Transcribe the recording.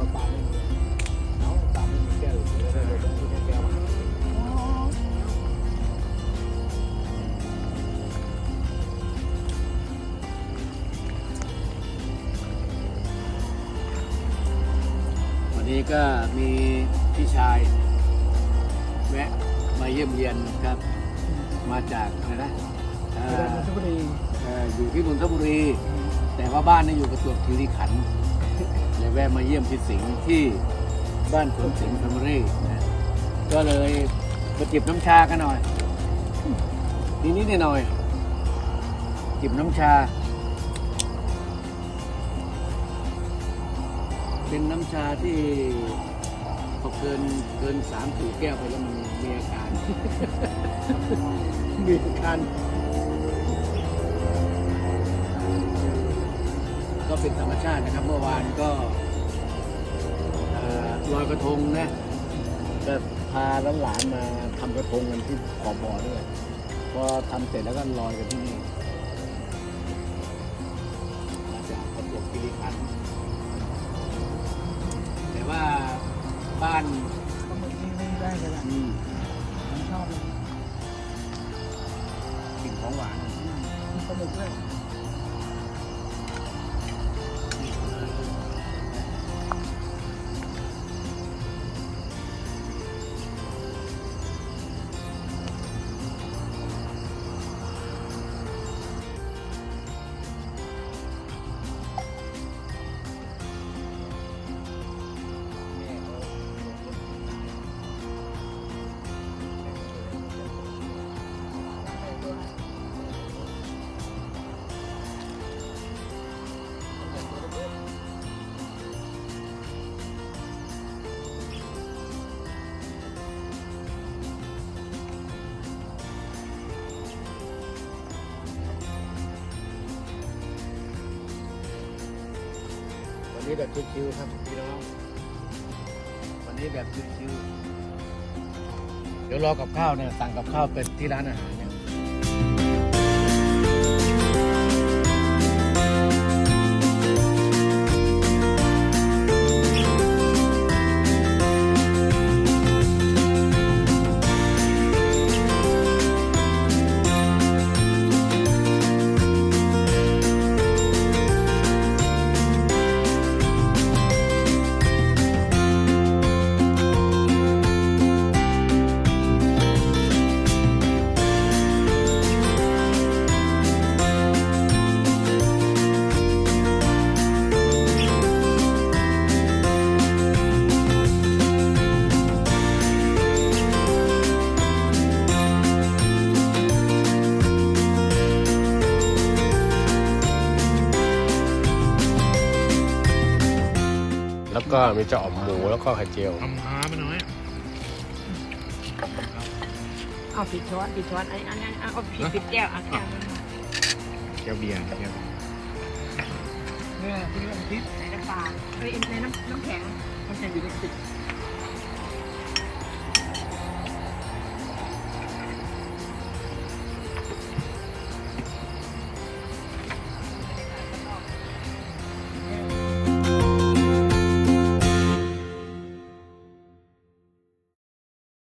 วันนี้ก็มีพี่ชาย แวะมาเยี่ยมเยียนครับ มาจากอะไรนะอยู่ที่นนทบุรี แต่ว่าบ้านนี่อยู่กระจวบคีรีขันธ์ เลยแวะมาเยี่ยมพี่สิงห์ที่บ้านสวนสิงห์แฟมิลี่นะก็เลยมาจิบน้ำชากันหน่อยนิดนิดหน่อยจิบน้ำชา เป็นน้ำชาที่พอเกินเกินสามสี่แก้วไปแล้วมันมีอาการมีอาการ เป็นธรรมชาตินะครับ เมื่อวานก็เอ่อลอยกระทงนะก็พาหลานๆมาทำกระทงกันที่ขอบบ่อด้วย พอทำเสร็จแล้วก็ลอยกันที่นี่มาจากประจวบคีรีขันธ์แต่ว่าบ้านปลาหมึกนี่ไม่ได้เลยล่ะอืมผมชอบเลยกลิ่นของหวานมีปลาหมึกด้วย วันนี้แบบชิวๆครับพี่น้อง วันนี้แบบชิวๆเดี๋ยวรอกับข้าวเนี่ยสั่งกับข้าวเป็นที่ร้านอาหาร ก็มีจะอ่อมหมูแล้วก็ไข่เจียว ทำค้าไปหน่อยเอาผิดช้อนผิดช้อนอันอันอันเอาผิดผิดแก้วอะแก้วนั้นแก้วเบียร์แก้วเนี่ยที่เราคิดในน้ำปลาเอ้ยในน้ำน้ำแข็งมันแข่งอยู่ในติดน